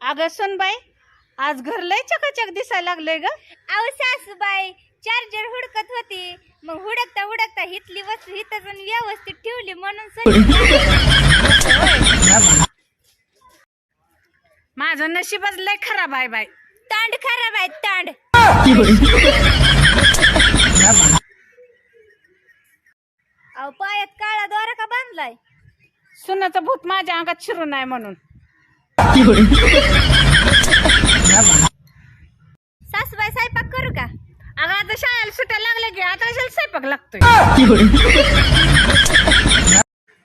अगं सुनबाई आज घर लय चकाचक दिसायला लागलंय ग. अहो सासूबाई चार्जर हुडकत होती. मग हुडकता हुडकता हितली वस्तू हिथं जाऊन व्यवस्थित ठेवली म्हणून सगळी माझं नशीबच लय खराब आहे बाई. तांड खराब आहे तांड. अहो पायात काळा दोरा का बांधलाय? सुनाचं भूत माझ्या अंगात शिरू नाही म्हणून. सासूबाई स्वयंपाक करू का? अगं आता शाळेला सुट्या लागल्या की आता कशाला स्वयंपाक लागतोय?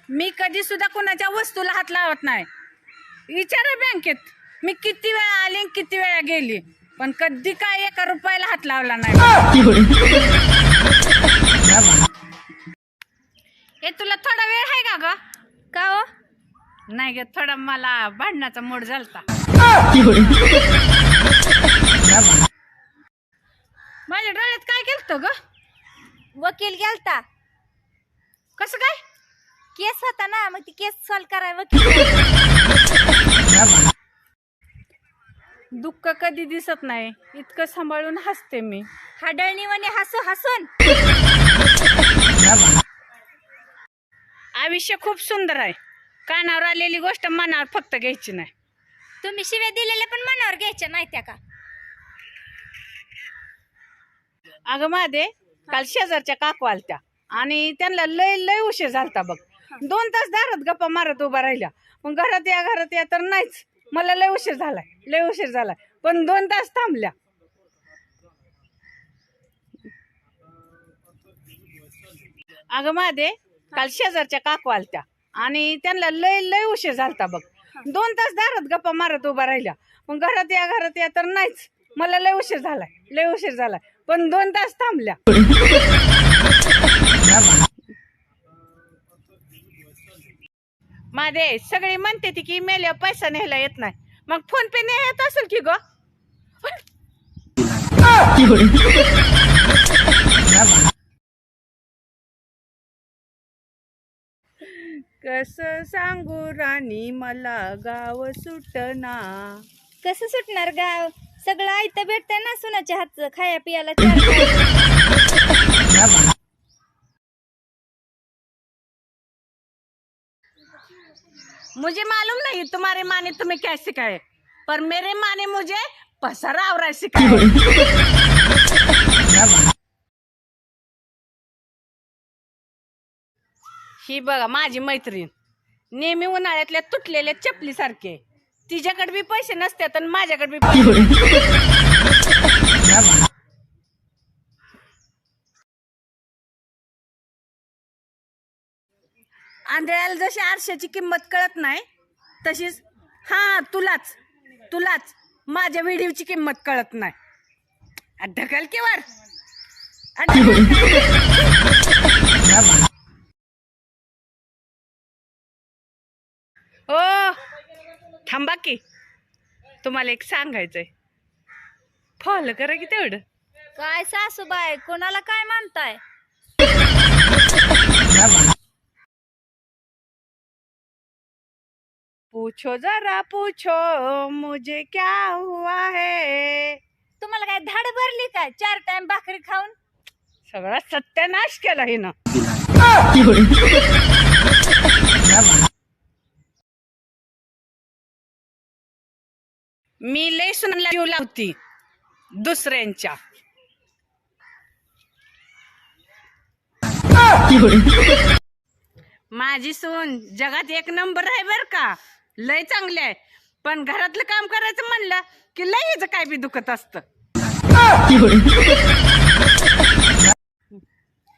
मी कधी सुद्धा कोणाच्या वस्तूला हात लावत नाही. विचारा बँकेत. मी किती वेळा आली किती वेळा गेली पण कधी काय एका रुपयाला हात लावला नाही. हे तुला थोडा वेळ आहे का ग? का हो? नाही ग थोडा मला भांडणाचा मूड झालता. माझ्या डोळ्यात काय केलं ग? वकील गेलता. कसं काय? केस होता ना मग ती केस सॉल्व कराय वकील दुःख कधी दिसत नाही इतकं सांभाळून हसते मी. हाडळणीवाने हसू हसून. आयुष्य खूप सुंदर आहे. कानावर आलेली गोष्ट मनावर फक्त घ्यायची नाही. तुम्ही शिव्या दिलेल्या पण मनावर घ्यायच्या नाही त्या का? अगं मादे काल शेजारच्या काकू आलत्या आणि त्यांना लय लय उशीर झालता बघ. दोन तास दारात गप्पा मारत उभा राहिल्या. मग घरात या घरात या तर नाहीच. मला लय उशीर झालाय लय उशीर झालाय. पण दोन तास थांबल्या. अगं मादे काल शेजारच्या काकू आलत्या. आणि त्यांना लय लय उशीर झालता बघ. दोन तास दारात गप्पा मारत उभा राहिल्या. मग घरात या घरात या तर नाहीच. मला लय उशीर झालाय लय उशीर झालाय. पण दोन तास थांबल्या. मादे सगळी म्हणते ती की मेल्यावर पैसा न्यायला येत नाही. मग फोन पे नाही येत असेल की ग? कस सांगू राणी मला गाव सुटना. कसं सुटणार गाव? सगळं आयतं भेटतंय ना सुनाच्या हातचं खाया पियाला चार. मुझे मालूम नहीं तुम्हारे माने तुम्हें क्या सिखाए पर मेरे माने मुझे पसारा आवरा सिखाए। ही बघा माझी मैत्रीण. नेहमी उन्हाळ्यातल्या तुटलेल्या चपली सारखे तिच्याकडे बी पैसे नसतात आणि माझ्याकडे बी पैसे आंधळ्याला जशी आरशाची किंमत कळत नाही तशीच हा तुलाच. तुलाच. माझ्या व्हिडिओची किंमत कळत नाही. ढकल की वर आ, ढकल. ओ थांबा की. तुम्हाला एक सांगायचंय. फॉलो करा की तेवढं. काय सासूबाई कोणाला काय म्हणताय? पूछो जरा पूछो मुझे क्या हुआ है? तुम्हाला काय धाड भरली काय? चार टाइम भाकरी खाऊन? सगळा सत्यानाश केला हिनं. मी लय सुनाला जीव लावती. दुसऱ्यांच्या. माझी सून जगात एक नंबर आहे बर का. लय चांगली आहे. पण घरातलं काम करायचं म्हणलं की लय ह्याचं काय बी दुखत असतं.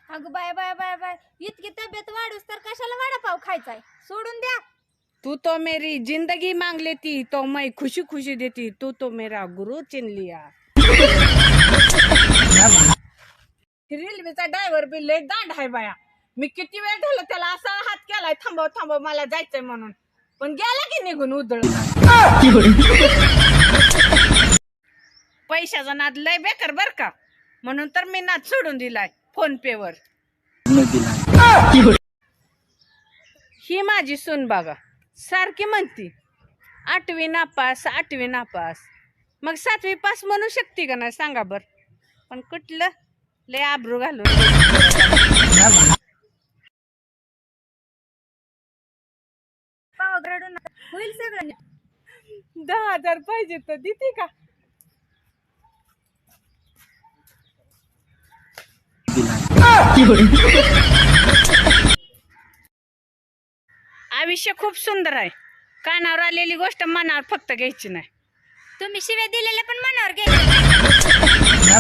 अगं बाय बाय बाय बाय. इतकी तब्येत वाढूस तर कशाला वडापाव खायचाय? सोडून द्या. तू तो मेरी जिंदगी मांग लेती तो मैं खुशी खुशी देती तू तो मेरा गुरु चिन लिया। रेल्वेचा ड्रायव्हर बी लय दांड आहे बाया. मी किती वेळ झालं त्याला असा हात केलाय थांबव थांबव मला जायचंय म्हणून. पण गेला की निघून उदळ पैशाचा नाद लय बेकार बर का. म्हणून तर मी नाद सोडून दिलाय फोन पे वर. ही माझी सून बघा. सारखी म्हणती आठवी नापास आठवी नापास. मग सातवी पास म्हणू शकते का नाही सांगा बर. पण कुठलं? लय आबरू घालून. होईल सगळं. दहा हजार पाहिजे तर देते का? आयुष्य खूप सुंदर आहे. कानावर आलेली गोष्ट मनावर फक्त घ्यायची नाही. तुम्ही शिव्या दिलेल्या पण मनावर घ्यायच्या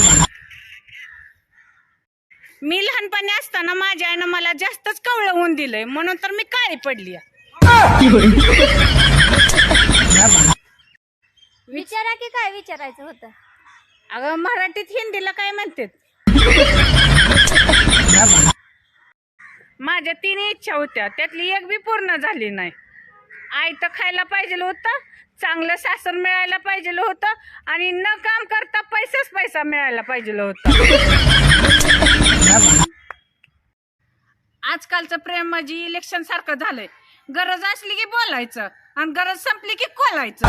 मी लहानपणी असताना माझ्या आईनं मला जास्तच कवळं होऊन दिलंय. म्हणून तर मी काळी पडली. विचारा की काय विचारायचं होतं? अगं मराठीत हिंदीला काय म्हणतात? माझ्या तीन इच्छा होत्या. त्यातली एक बी पूर्ण झाली नाही. आई तर खायला पाहिजे होतं चांगलं सासर मिळायला पाहिजे होतं आणि न काम करता पैसाच पैसा मिळायला पाहिजे होता. आजकालचं प्रेम म्हणजे इलेक्शन सारखं झालंय. गरज असली की बोलायचं आणि गरज संपली की खोलायचं.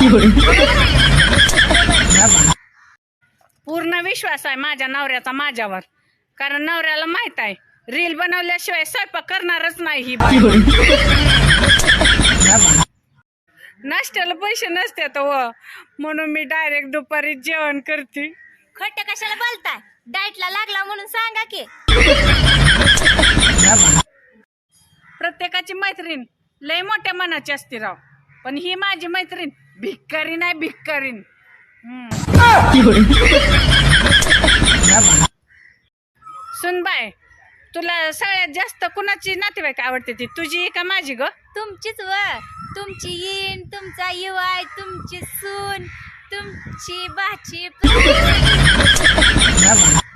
पूर्ण विश्वास आहे माझ्या नवऱ्याचा माझ्यावर. कारण नवऱ्याला माहीत आहे रील बनवल्याशिवाय स्वयंपाक करणारच नाही ही बाई. नाश्त्याला पैसे नसतात व. म्हणून मी डायरेक्ट दुपारी जेवण करते. खट्ट कशाला बोलताय? डाएटला लागला म्हणून सांगा की. प्रत्येकाची मैत्रीण लय मोठ्या मनाची असते राव. पण ही माझी मैत्रीण भिक्कारी नाही भिक्कारीन सुनबाय तुला सगळ्यात जास्त कुणाची नातेवाईक आवडते ती? तुझी का माझी ग? तुमचीच व. तुमची येईन तुमचा युवाय तुमची सून तुमची बाची.